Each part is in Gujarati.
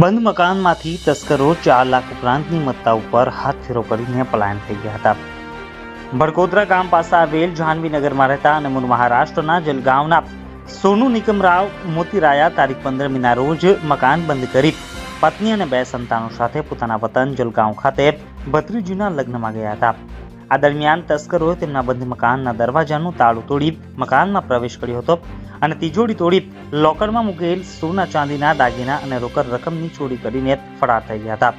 બંધ મકાનમાંથી તસ્કરો ચાર લાખ ઉપરાંતની મત્તા ઉપર હાથ ફેરો કરીને પલાયન થઈ ગયા હતા. ભડકોદરા ગામ પાસે આવેલ જાહ્નવીનગરમાં રહેતા અને મૂળ મહારાષ્ટ્રના જલગાંવના સોનુ નિકમરાવ મોતીરાયા તારીખ પંદરમીના રોજ મકાન બંધ કરી પત્ની અને બે સંતાનો સાથે પોતાના વતન જલગાંવ ખાતે ભત્રીજીના લગ્નમાં ગયા હતા. આ દરમિયાન તસ્કરોએ તેમના બંધ મકાનના દરવાજાનું તાળું તોડી મકાનમાં પ્રવેશ કર્યો હતો અને તિજોરી તોડી લોકરમાં મૂકેલ સોના ચાંદીના દાગીના અને રોકડ રકમની ચોરી કરીને ફરાર થઈ ગયા હતા.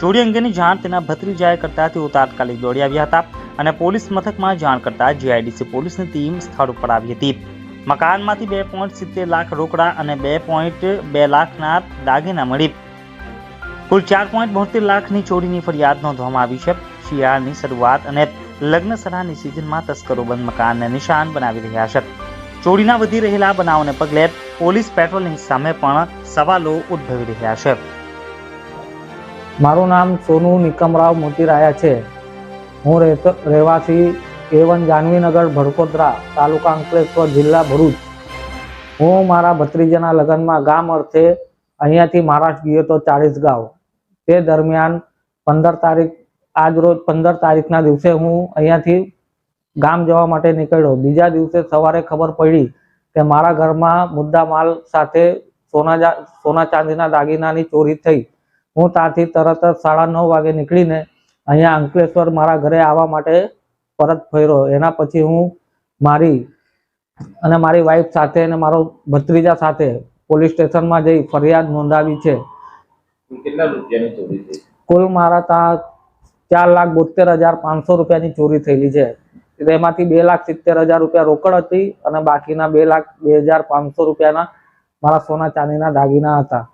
ચોરી અંગેની જાણ તેના ભત્રીજાએ કરતા તેઓ તાત્કાલિક દોડી આવ્યા હતા અને પોલીસ મથકમાં જાણ કરતા જીઆઈડીસી પોલીસની ટીમ સ્થળ ઉપર આવી હતી. મકાનમાંથી બે પોઈન્ટ સિત્તેર લાખ રોકડા અને બે પોઈન્ટ બે લાખના દાગીના મળી. કુલ ચાર પોઈન્ટ બોતેર લાખની ચોરીની ફરિયાદ નોંધવામાં આવી છે. શિયાળાની શરૂઆત અને લગ્ન સરાની સિઝનમાં તસ્કરો બંધ મકાનને નિશાન બનાવી રહ્યા છે. ચોરીના વધી રહેલા બનાવને પગલે પોલીસ પેટ્રોલિંગ સામે પણ સવાલો ઉદ્ભવી રહ્યા છે. મારું નામ સોનુ નિકમરાવ મોતીરાયા છે. હું રહેતો, રહેવાસી એવન જાનવીનગર, ભડકોદરા તાલુકા અંકલેશ્વર, જિલ્લા ભરૂચ. હું મારા ભત્રીજાના લગ્નમાં ગામ અર્થે અહીંયાથી મહારાષ્ટ્ર ગયો હતો ચાળીસ ગાંવ તે દરમિયાન પંદર તારીખ આજ રોજ પંદર તારીખના દિવસે હું અહીંયાથી ગામ જવા માટે નીકળ્યો. બીજા દિવસે સવારે ખબર પડી કે મારા ઘરમાં મુદ્દા માલ સાથે સોના સોના ચાંદીના દાગીનાની ચોરી થઈ. હું ત્યાંથી તરત જ સાડા નવ વાગે નીકળીને અહીંયા અંકલેશ્વર મારા ઘરે આવવા માટે પરત ફર્યો. એના પછી હું મારી અને મારી વાઈફ સાથે અને મારો ભત્રીજા સાથે પોલીસ સ્ટેશનમાં જઈ ફરિયાદ નોંધાવી છે. કેટલા રૂપિયાની ચોરી થઈ? કુલ મારા ત્યાં ચાર લાખ બોતેર હજાર પાંચસો રૂપિયાની ચોરી થયેલી છે. તેમાંથી બે લાખ સિત્તેર હજાર રૂપિયા રોકડ હતી અને બાકીના બે લાખ બે હજાર પાંચસો રૂપિયાના મારા સોના ચાંદીના દાગીના હતા.